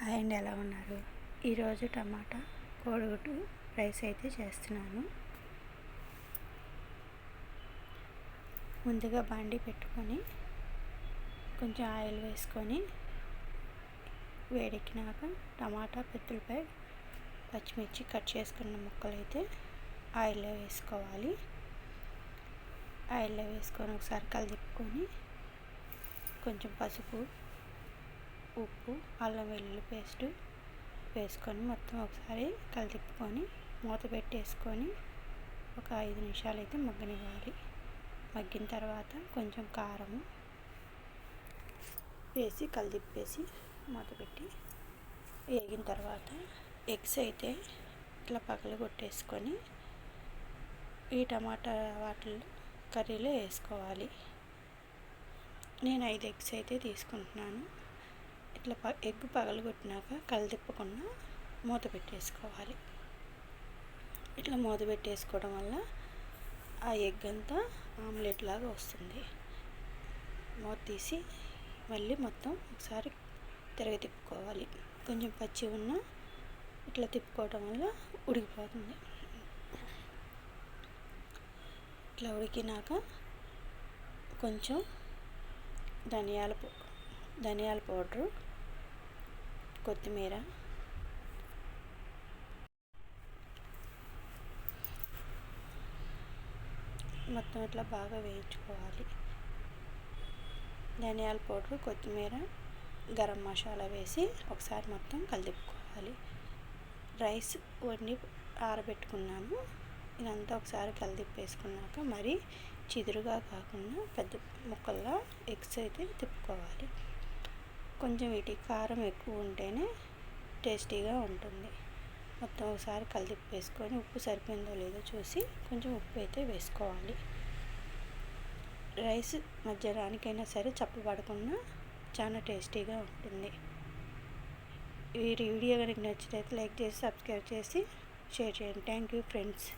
Hi అండి ఎలా ఉన్నారు? ఈరోజు టమాటా కోడిగుడ్డు రైస్ అయితే చేస్తున్నాను. ముందుగా బండి పెట్టుకొని కొంచెం ఆయిల్ వేసుకొని వేడెక్కినాక టమాటా పెద్దలపై పచ్చిమిర్చి కట్ చేసుకున్న ముక్కలు అయితే ఆయిల్లో వేసుకోవాలి. ఆయిల్లో వేసుకొని ఒకసారి కలిపుకొని కొంచెం పసుపు ఉప్పు అల్లం వెల్లుల్లి పేస్ట్ వేసుకొని మొత్తం ఒకసారి కలిపుకొని మూత పెట్టేసుకొని ఒక ఐదు నిమిషాలు అయితే మగ్గనివ్వాలి. మగ్గిన తర్వాత కొంచెం కారం వేసి కలిదిప్పేసి మూత పెట్టి వేగిన తర్వాత ఎగ్స్ అయితే ఇట్లా పగలు కొట్టేసుకొని ఈ టమాటా వాటిల్లో కర్రీలో వేసుకోవాలి. నేను ఐదు ఎగ్స్ అయితే తీసుకుంటున్నాను. ఇట్లా ప ఎగ్ పగలగొట్టినాక తిప్పకుండా మూత పెట్టేసుకోవాలి. ఇట్లా మూత పెట్టేసుకోవడం వల్ల ఆ ఎగ్ అంతా ఆమ్లెట్ లాగా వస్తుంది. మూత తీసి మళ్ళీ మొత్తం ఒకసారి తిరగ తిప్పుకోవాలి. కొంచెం పచ్చి ఉన్న ఇట్లా తిప్పుకోవడం వల్ల ఉడికిపోతుంది. ఇట్లా ఉడికినాక కొంచెం ధనియాల ధనియాల పౌడరు కొత్తిమీర. మొత్తం ఇట్లా బాగా వేయించుకోవాలి. ధనియాల పౌడర్ కొత్తిమీర గరం మసాలా వేసి ఒకసారి మొత్తం కలిపుకోవాలి రైస్ వండి ఆరబెట్టుకున్నాము. ఇదంతా ఒకసారి కలిదిప్పేసుకున్నాక మరి చిదురుగా కాకుండా పెద్ద ముక్కల్లో ఎగ్స్ అయితే తిప్పుకోవాలి. కొంచెం వీటికి కారం ఎక్కువ ఉంటేనే టేస్టీగా ఉంటుంది. మొత్తం ఒకసారి కలిపి ఉప్పు సరిపోయిందో లేదో చూసి కొంచెం ఉప్పు అయితే వేసుకోవాలి. రైస్ మధ్యాహ్నానికైనా సరే చప్పబడకుండా చాలా టేస్టీగా ఉంటుంది. ఈ వీడియో కనుక నచ్చినట్లయితే లైక్ చేసి సబ్స్క్రైబ్ చేసి షేర్ చేయండి. Thank you friends.